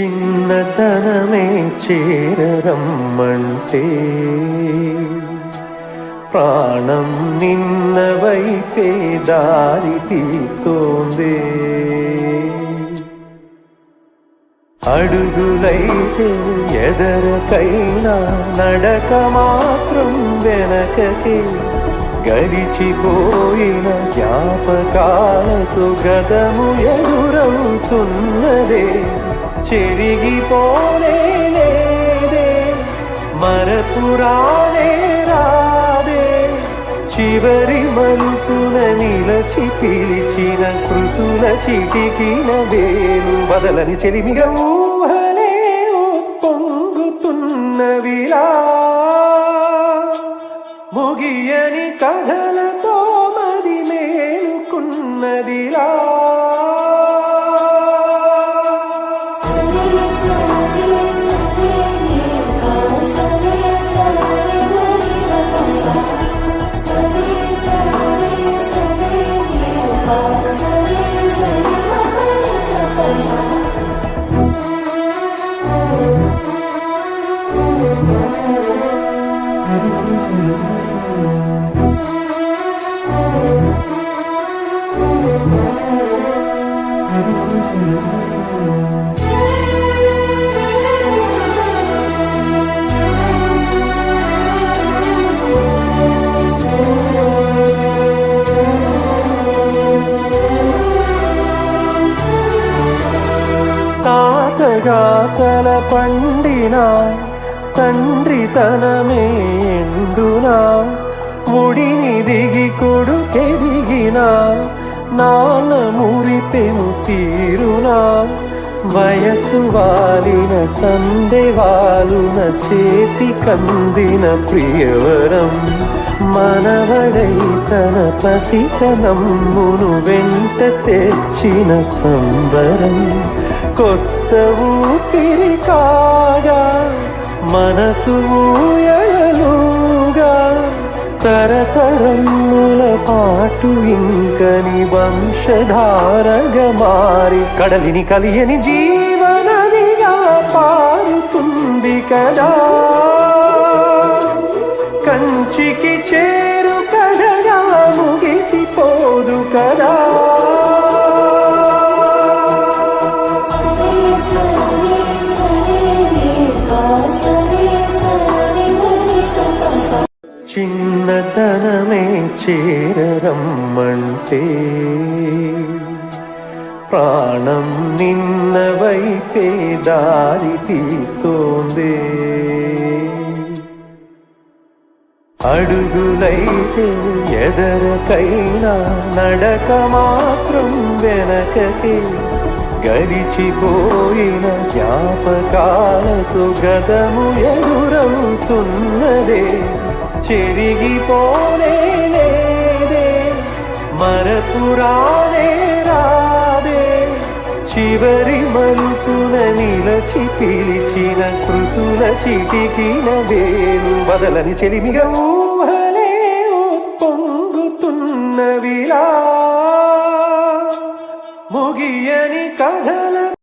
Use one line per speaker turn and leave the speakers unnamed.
చిన్నతనమే చేరమ్మంటే ప్రాణం నిన్న వైపే దారి తీస్తోంది. అడుగులైతే ఎదరకైనా నడక మాత్రం వెనకకే. గడిచిపోయిన జ్ఞాపకాలతో గదము ఎదురవుతున్నదే. చెరిగిపోలే లేదే మరపురానే రాదే. చివరి మలుపున నిలచి పిలిచిన స్మృతుల చిటికిన వేలు బదలని చెలిమిగా ఊహలే పొంగుతున్నవిలా ముగియని కథలతో మది మేలుకున్నదిలా తాతగా తల పండిన తండ్రి తనమే ఎండునా ముడిని దిగి కొడుకెదిగిన నాన్న మురిపెను తీరునా? వయసు వాలిన సందెవాలున చేతి కందిన ప్రియవరం. మనవడై తన పసితనమ్మును వెంట తెచ్చిన సంబరం. కొత్త ఊపిరి కాగా మనసు ఊయలలుగా పాటు ఇంకని వంశధారగా మారి కడలిని కలియని జీవనదిగా పారుతుంది కదా. కంచికి చేరు కదగా ముగిసిపోదు కదా. చేరమ్మంటే ప్రాణం నిన్న వైపే దారి తీస్తోంది. అడుగులైతే ఎదరకైనా నడక మాత్రం వెనకకే గడిచిపోయిన జ్ఞాపకాలతో గతము ఎదురవుతున్నదే. చెరిగిపోలే లేదే మరపురానే రాదే. చివరి మలుపున నిలచి పిలిచిన స్మృతుల చిటికిన వేలు బదలని చెలిమిగా ఊహలే పొంగుతున్నవిలా ముగియని